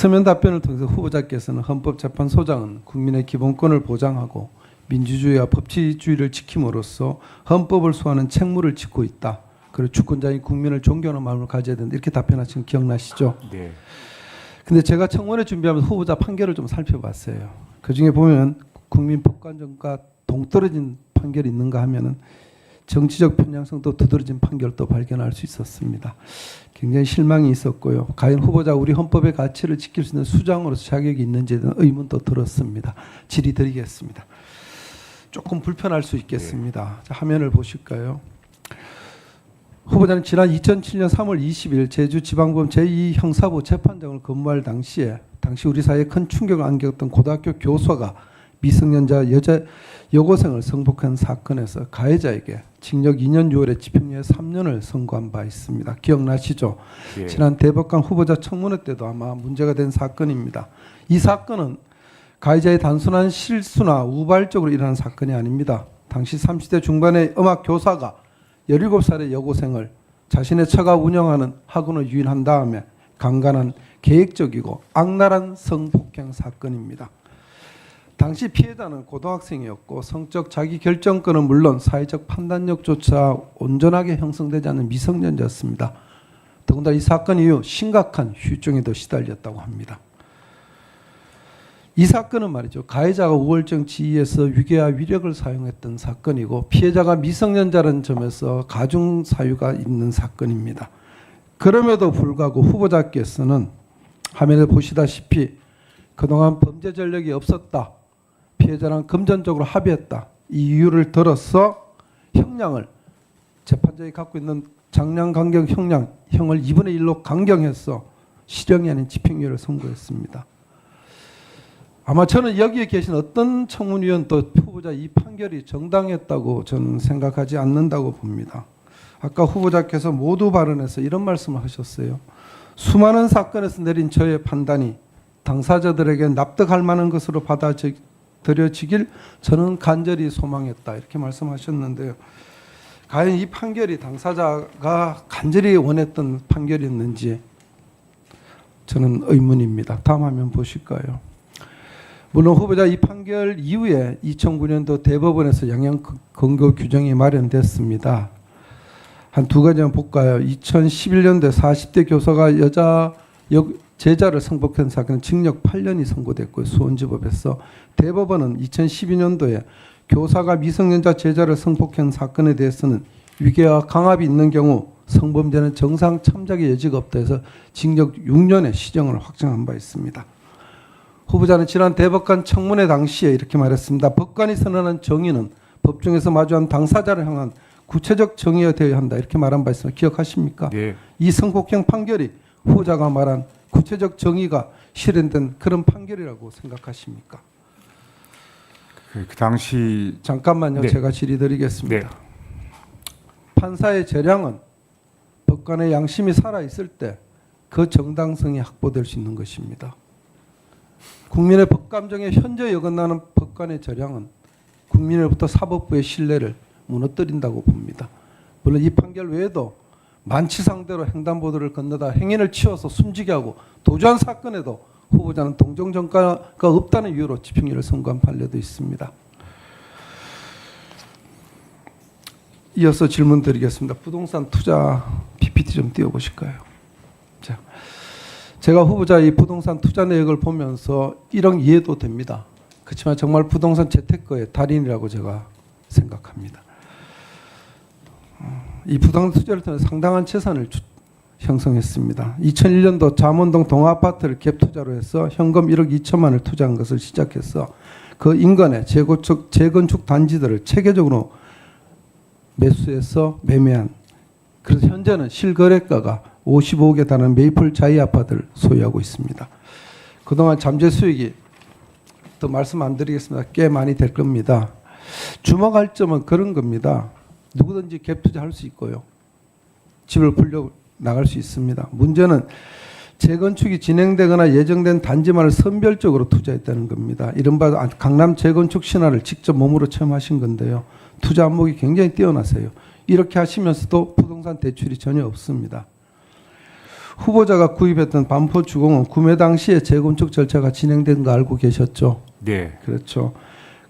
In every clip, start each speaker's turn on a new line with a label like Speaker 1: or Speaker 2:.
Speaker 1: 서면 답변을 통해서 후보자께서는 헌법재판소장은 국민의 기본권을 보장하고 민주주의와 법치주의를 지킴으로써 헌법을 수호하는 책무를 짓고 있다. 그리고 주권자인 국민을 존경하는 마음을 가져야 된다. 이렇게 답변하신 거 기억나시죠?
Speaker 2: 네.
Speaker 1: 근데 제가 청문회 준비하면서 후보자 판결을 좀 살펴봤어요. 그 중에 보면 국민 법관정과 동떨어진 판결이 있는가 하면은 정치적 편향성도 두드러진 판결도 발견할 수 있었습니다. 굉장히 실망이 있었고요. 과연 후보자 우리 헌법의 가치를 지킬 수 있는 수장으로서 자격이 있는지에 대한 의문도 들었습니다. 질의드리겠습니다. 조금 불편할 수 있겠습니다. 자, 화면을 보실까요? 후보자는 지난 2007년 3월 20일 제주 지방법 제2형사부 재판장을 근무할 당시에 당시 우리 사회에 큰 충격을 안겼던 고등학교 교사가 미성년자 여자 여고생을 성폭한 사건에서 가해자에게 징역 2년 6월에 집행유예 3년을 선고한 바 있습니다. 기억나시죠?
Speaker 2: 예.
Speaker 1: 지난 대법관 후보자 청문회 때도 아마 문제가 된 사건입니다. 이 사건은 가해자의 단순한 실수나 우발적으로 일어난 사건이 아닙니다. 당시 30대 중반의 음악 교사가 17살의 여고생을 자신의 처가 운영하는 학원을 유인한 다음에 강간한 계획적이고 악랄한 성폭행 사건입니다. 당시 피해자는 고등학생이었고 성적 자기 결정권은 물론 사회적 판단력조차 온전하게 형성되지 않는 미성년자였습니다. 더군다나 이 사건 이후 심각한 휴증에도 시달렸다고 합니다. 이 사건은 말이죠. 가해자가 우월적 지위에서 위계와 위력을 사용했던 사건이고 피해자가 미성년자라는 점에서 가중 사유가 있는 사건입니다. 그럼에도 불구하고 후보자께서는 화면에 보시다시피 그동안 범죄 전력이 없었다. 피해자랑 금전적으로 합의했다. 이 이유를 들어서 형량을 재판장이 갖고 있는 장량 강경 형량 형을 2분의 1로 강경해서 실형이 아닌 집행유예를 선고했습니다. 아마 저는 여기에 계신 어떤 청문위원도 후보자 이 판결이 정당했다고 저는 생각하지 않는다고 봅니다. 아까 후보자께서 모두 발언에서 이런 말씀을 하셨어요. 수많은 사건에서 내린 저의 판단이 당사자들에게 납득할 만한 것으로 받아 들여지길 저는 간절히 소망했다. 이렇게 말씀하셨는데요. 과연 이 판결이 당사자가 간절히 원했던 판결이었는지 저는 의문입니다. 다음 화면 보실까요? 물론 후보자 이 판결 이후에 2009년도 대법원에서 양형 근거 규정이 마련됐습니다. 한 두 가지만 볼까요? 2011년도에 40대 교사가 여자 여, 제자를 성폭한 사건은 징역 8년이 선고됐고요. 수원지법에서 대법원은 2012년도에 교사가 미성년자 제자를 성폭한 사건에 대해서는 위계와 강압이 있는 경우 성범죄는 정상 참작의 여지가 없다 해서 징역 6년의 시정을 확정한 바 있습니다. 후보자는 지난 대법관 청문회 당시에 이렇게 말했습니다. 법관이 선언한 정의는 법정에서 마주한 당사자를 향한 구체적 정의가 되어야 한다. 이렇게 말한 바 있습니다. 기억하십니까?
Speaker 2: 네.
Speaker 1: 이 성폭행 판결이 후보자가 말한 구체적 정의가 실현된 그런 판결이라고 생각하십니까?
Speaker 2: 그, 그 당시
Speaker 1: 잠깐만요.
Speaker 2: 네.
Speaker 1: 제가 질의드리겠습니다.
Speaker 2: 네.
Speaker 1: 판사의 재량은 법관의 양심이 살아 있을 때 그 정당성이 확보될 수 있는 것입니다. 국민의 법감정에 현재 여건나는 법관의 재량은 국민으로부터 사법부의 신뢰를 무너뜨린다고 봅니다. 물론 이 판결 외에도 만치 상대로 횡단보도를 건너다 행인을 치워서 숨지게 하고 도주한 사건에도 후보자는 동정 전과가 없다는 이유로 집행유예를 선고한 판례도 있습니다. 이어서 질문 드리겠습니다. 부동산 투자 PPT 좀 띄워보실까요? 자, 제가 후보자 이 부동산 투자 내역을 보면서 1억 이해도 됩니다. 그렇지만 정말 부동산 재테크의 달인이라고 제가 생각합니다. 어, 이 부동산 투자를 통해 상당한 재산을 주- 형성했습니다. 2001년도 잠원동 동아파트를 갭 투자로 해서 현금 1억 2천만을 투자한 것을 시작해서 그 인근의 재건축, 재건축 단지들을 체계적으로 매수해서 매매한 그래서 현재는 실거래가가 55개 달하는 메이플 자이 아파트를 소유하고 있습니다. 그동안 잠재 수익이 더 말씀 안 드리겠습니다. 꽤 많이 될 겁니다. 주목할 점은 그런 겁니다. 누구든지 갭 투자할 수 있고요. 집을 불려 나갈 수 있습니다. 문제는 재건축이 진행되거나 예정된 단지만을 선별적으로 투자했다는 겁니다. 이른바 강남 재건축 신화를 직접 몸으로 체험하신 건데요. 투자 안목이 굉장히 뛰어나세요. 이렇게 하시면서도 부동산 대출이 전혀 없습니다. 후보자가 구입했던 반포 주공은 구매 당시에 재건축 절차가 진행된 거 알고 계셨죠?
Speaker 2: 네.
Speaker 1: 그렇죠.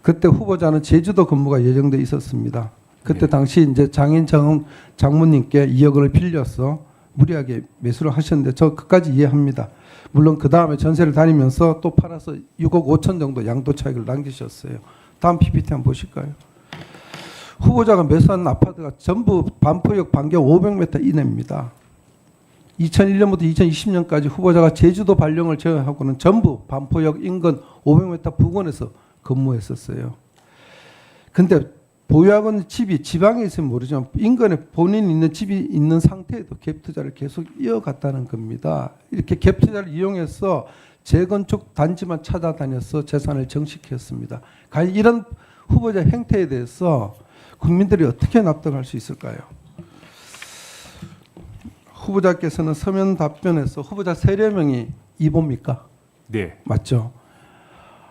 Speaker 1: 그때 후보자는 제주도 근무가 예정돼 있었습니다. 그때
Speaker 2: 네.
Speaker 1: 당시 이제 장인 장, 장모님께 2억 원을 빌려서 무리하게 매수를 하셨는데 저 끝까지 이해합니다. 물론 그 다음에 전세를 다니면서 또 팔아서 6억 5천 정도 양도 차익을 남기셨어요. 다음 PPT 한번 보실까요? 후보자가 매수한 아파트가 전부 반포역 반경 500m 이내입니다. 2001년부터 2020년까지 후보자가 제주도 발령을 제외하고는 전부 반포역 인근 500m 부근에서 근무했었어요. 근데 보유하고 있는 집이 지방에 있으면 모르지만 인근에 본인 있는 집이 있는 상태에도 갭 투자를 계속 이어갔다는 겁니다. 이렇게 갭 투자를 이용해서 재건축 단지만 찾아다녀서 재산을 정식했습니다. 과연 이런 후보자 행태에 대해서 국민들이 어떻게 납득할 수 있을까요? 후보자께서는 서면 답변에서 후보자 세례 명이 이보입니까?
Speaker 2: 네.
Speaker 1: 맞죠?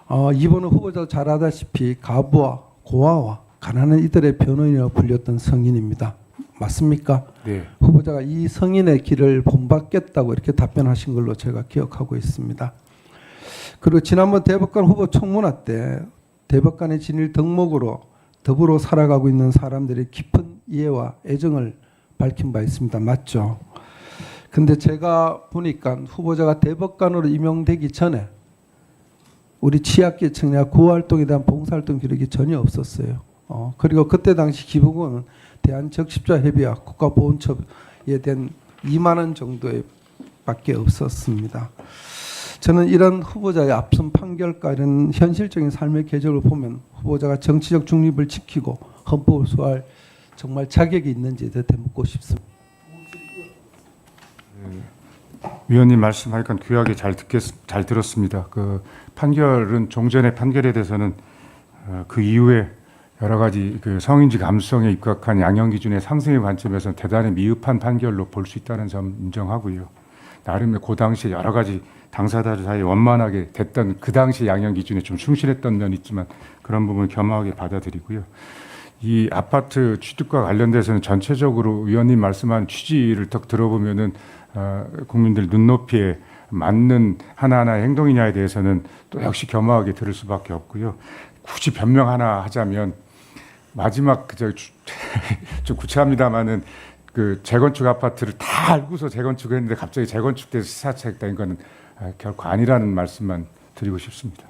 Speaker 1: 어, 이번은 후보자 잘 알다시피 가부와 고아와 가난한 이들의 변호인이라고 불렸던 성인입니다. 맞습니까?
Speaker 2: 네.
Speaker 1: 후보자가 이 성인의 길을 본받겠다고 이렇게 답변하신 걸로 제가 기억하고 있습니다. 그리고 지난번 대법관 후보 청문회 때 대법관의 진일 덕목으로 더불어 살아가고 있는 사람들의 깊은 이해와 애정을 밝힌 바 있습니다. 맞죠? 근데 제가 보니까 후보자가 대법관으로 임명되기 전에 우리 취약계층이나 구호활동에 대한 봉사활동 기록이 전혀 없었어요. 어, 그리고 그때 당시 기부금은 대한적십자협의와 국가보훈처에 대한 2만 원 정도의 밖에 없었습니다. 저는 이런 후보자의 앞선 판결과 이런 현실적인 삶의 궤적을 보면 후보자가 정치적 중립을 지키고 헌법을 수호할 정말 자격이 있는지에 대해 묻고 싶습니다.
Speaker 2: 위원님 말씀하니까 귀하게 잘 듣겠 잘 들었습니다. 그 판결은 종전의 판결에 대해서는 어, 그 이후에 여러 가지 그 성인지 감수성에 입각한 양형 기준의 상승의 관점에서 대단히 미흡한 판결로 볼 수 있다는 점 인정하고요. 나름의 그 당시에 여러 가지 당사자들 사이에 원만하게 됐던 그 당시 양형 기준에 좀 충실했던 면이 있지만 그런 부분을 겸허하게 받아들이고요. 이 아파트 취득과 관련돼서는 전체적으로 위원님 말씀한 취지를 딱 들어보면은 어, 국민들 눈높이에 맞는 하나하나의 행동이냐에 대해서는 또 역시 겸허하게 들을 수밖에 없고요. 굳이 변명 하나 하자면 마지막 그저 좀 구체합니다만은 그 재건축 아파트를 다 알고서 재건축했는데 갑자기 재건축돼서 시사차 했다는 거는 아, 결코 아니라는 말씀만 드리고 싶습니다.